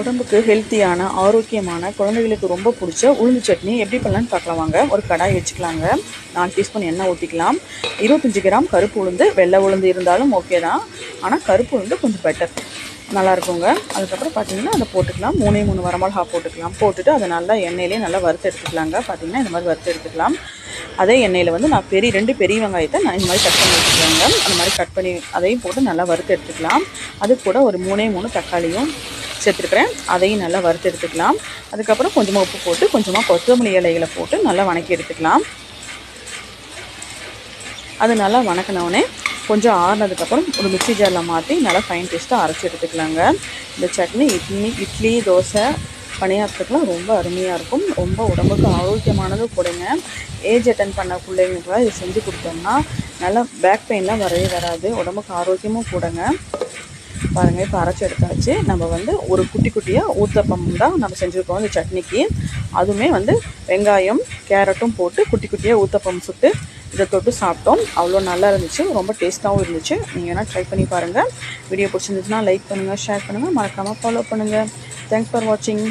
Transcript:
உடம்புக்கு ஹெல்த்தியான ஆரோக்கியமான குழந்தைகளுக்கு ரொம்ப பிடிச்ச உளுந்து சட்னி எப்படி பண்ணலான்னு பார்க்கலாம் வாங்க. ஒரு கடாய் வச்சுக்கலாங்க. நாலு டீஸ்பூன் எண்ணெய் ஊற்றிக்கலாம் இருபத்தஞ்சி கிராம் கருப்பு உளுந்து வெள்ளை உளுந்து இருந்தாலும் ஓகே தான். ஆனால் கருப்பு உளுந்து கொஞ்சம் பெட்டர் நல்லா இருக்குங்க. அதுக்கப்புறம் பார்த்தீங்கன்னா அதை போட்டுக்கலாம். மூணே மூணு வரமிளகா போட்டுக்கலாம். போட்டுட்டு அதை நல்லா எண்ணெயிலே நல்லா வறுத்து எடுத்துக்கலாங்க. பார்த்தீங்கன்னா இந்த மாதிரி வறுத்து எடுத்துக்கலாம். அதே எண்ணெயில் வந்து நான் பெரிய ரெண்டு பெரிய வெங்காயத்தை நான் இந்த மாதிரி கட் பண்ணி வச்சுக்கலாங்க. அந்த மாதிரி கட் பண்ணி அதையும் போட்டு நல்லா வறுத்து எடுத்துக்கலாம். அது கூட ஒரு மூணே மூணு தக்காளியும் சேர்த்துருக்குறேன். அதையும் நல்லா வறுத்து எடுத்துக்கலாம். அதுக்கப்புறம் கொஞ்சமாக உப்பு போட்டு கொஞ்சமாக கொத்தமல்லி இலைகளை போட்டு நல்லா வணக்கி எடுத்துக்கலாம். அது நல்லா வணக்கினவுடனே கொஞ்சம் ஆறுனதுக்கப்புறம் ஒரு மிக்ஸி ஜாரில் மாற்றி நல்லா ஃபைன் டேஸ்ட்டாக அரைச்சி எடுத்துக்கலாங்க. இந்த சட்னி இட்லி இட்லி தோசை பணியாரத்துக்குலாம் ரொம்ப அருமையாக இருக்கும். ரொம்ப உடம்புக்கு ஆரோக்கியமானதும் கொடுங்க. ஏஜ் அட்டன் பண்ண பிள்ளைங்களுக்குலாம் இது செஞ்சு கொடுத்தோம்னா நல்லா பேக் பெயின்லாம் வரவே வராது. உடம்புக்கு ஆரோக்கியமும் கூடங்க. பாருங்கள் இப்போ அரைச்சி எடுத்தாச்சு. நம்ம வந்து ஒரு குட்டி குட்டியாக ஊத்தப்பம் தான் நம்ம செஞ்சுருக்கோம் இந்த சட்னிக்கு. அதுவுமே வந்து வெங்காயம் கேரட்டும் போட்டு குட்டி குட்டியாக ஊத்தப்பம் சுட்டு இதை தொட்டு சாப்பிட்டோம். அவ்வளோ நல்லா இருந்துச்சு ரொம்ப டேஸ்ட்டாகவும் இருந்துச்சு. நீங்கள் வேணால் ட்ரை பண்ணி பாருங்கள் வீடியோ பிடிச்சிருந்துச்சுன்னா லைக் பண்ணுங்கள் ஷேர் பண்ணுங்கள் மறக்காமல் ஃபாலோ பண்ணுங்கள் தேங்க்ஸ் ஃபார் வாட்சிங்